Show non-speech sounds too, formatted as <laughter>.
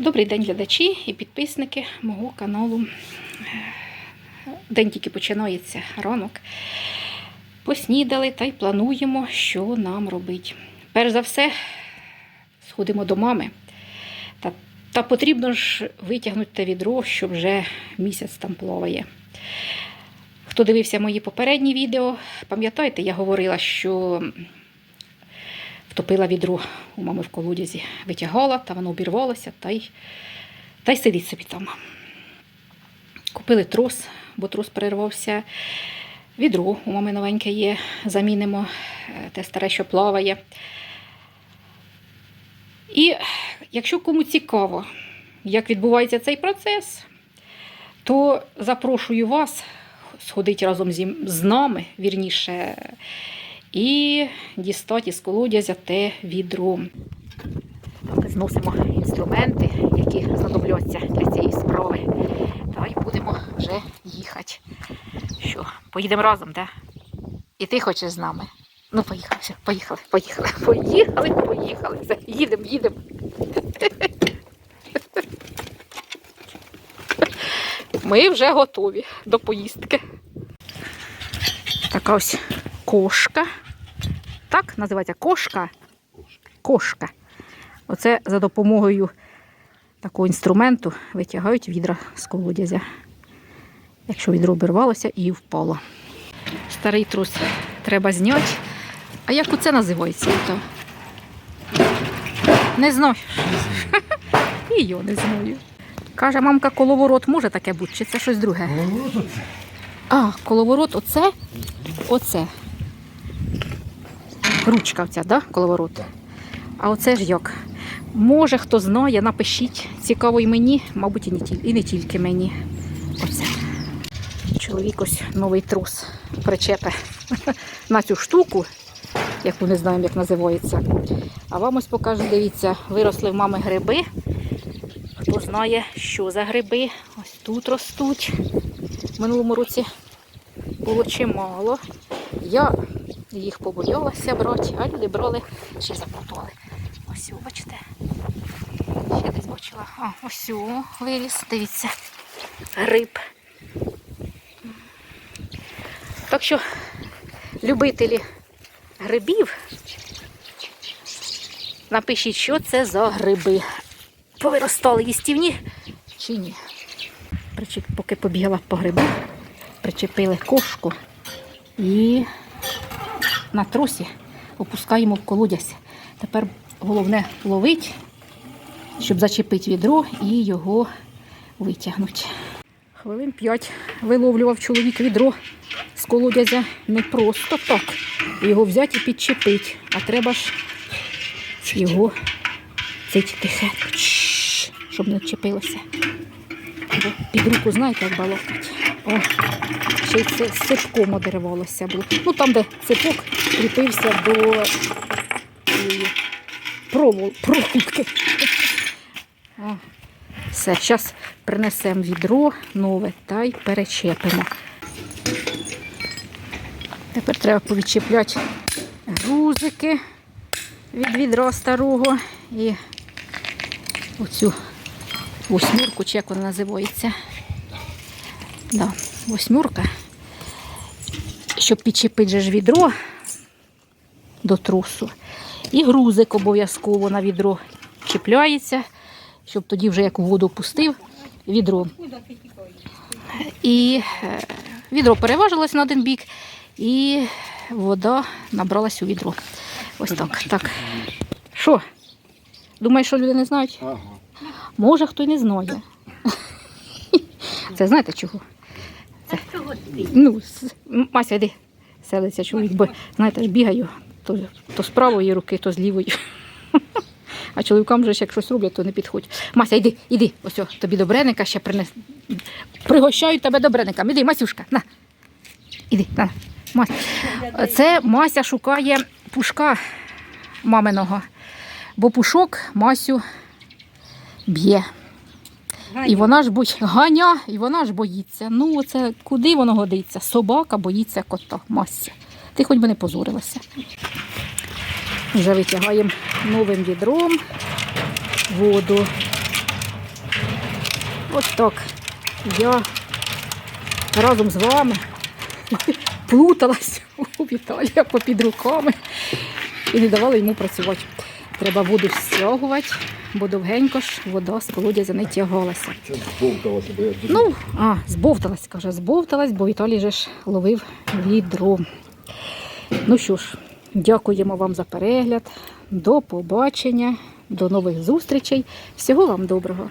Добрий день, глядачі і підписники мого каналу. День тільки починається ранок. Поснідали та й плануємо, що нам робити. Перш за все, сходимо до мами. Та, та потрібно ж витягнути те відро, що вже місяць там плаває. Хто дивився мої попередні відео, пам'ятаєте, я говорила, що втопила відро у мами в колодязі, витягала, та воно обірвалося, та й, та й сидить собі там. Купили трос, бо трос перервався. Відро у мами новеньке є, замінимо е, те старе, що плаває. І якщо кому цікаво, як відбувається цей процес, то запрошую вас сходити разом з нами, вірніше, і дістати з колодязя те відро. Зносимо інструменти, які знадобляться для цієї справи. Та будемо вже їхати. Що, поїдемо разом, так? І ти хочеш з нами? Ну, поїхали, все, поїхали, поїхали, <laughs> поїхали, поїхали. Все, їдемо, їдемо. <laughs> Ми вже готові до поїздки. Така ось кошка. Так, називається кошка. Кошка. Оце за допомогою такого інструменту витягають відра з колодязя. Якщо відро обірвалося і впало. Старий трус треба зняти. А як оце називається? То? Не знаю. <laughs> І я не знаю. Каже, мамка, коловорот може таке бути, чи це щось друге? А, коловорот, оце? Оце. Ручка оця, да? коловорот. А оце ж як? Може, хто знає, напишіть. Цікаво і мені, мабуть, і не, тіль- і не тільки мені. Оце. Чоловік ось новий трус причепе <laughs> на цю штуку, яку не знаємо, як називається. А вам ось покажу, дивіться, виросли в мами гриби. Хто знає, що за гриби? Ось тут ростуть. В минулому році було чимало. Я їх побоялася брати, а люди брали ще заплутали. Ось, о, бачите. Ще десь бачила. А, ось о, виліз, дивіться. Гриб. Так що, любителі грибів, напишіть, що це за гриби. Повиростали їстівні чи ні. Поки побігла по гриби, причепили кошку і на тросі опускаємо в колодязь. Тепер головне ловить, щоб зачепити відро і його витягнути. Хвилин п'ять виловлював чоловік відро з колодязя не просто так. Його взяти і підчепити, а треба ж його цить щоб не вчепилося. Бо під руку, знаєте, як балокать. О, ще й це з ципком одервалося було. Ну там, де ципок кріпився до цієї провол, проволоки. Все, зараз принесемо відро нове та й перечепимо. Тепер треба повідчепляти грузики від відра старого і оцю восьмірку, чи як вона називається. Да, восьмірка. Щоб підчепити ж відро до трусу. І грузик обов'язково на відро чіпляється, щоб тоді вже як у воду пустив відро. І е, відро переважилось на один бік, і вода набралась у відро. Ось так. так. Що? Думаєш, що люди не знають? Ага. Може, хто й не знає. Це знаєте чого? Це, ну, Мася, йди, селиться чоловік, бо знаєте, ж бігаю то, то з правої руки, то з лівої. <laughs> А чоловікам вже ж як щось роблять, то не підходь. Мася, йди, іди, ось тобі до бреника ще принес. Пригощаю тебе до бреника. Іди, Масюшка, на. Іди, на. Мася. Це Мася шукає пушка маминого, бо пушок Масю б'є. І вона ж будь ганя, і вона ж боїться. Ну, оце куди воно годиться? Собака боїться кота. Мася. Ти хоч би не позорилася. Вже витягаємо новим відром воду. Ось так. Я разом з вами <laughs> плуталась у Віталія попід руками і не давала йому працювати. Треба воду стягувати, бо довгенько ж вода з колодязя не тягалася. Це бо я. Ну, а, збовталась, каже, збовталась, бо Віталій же ж ловив відро. Ну що ж, дякуємо вам за перегляд. До побачення, до нових зустрічей. Всього вам доброго.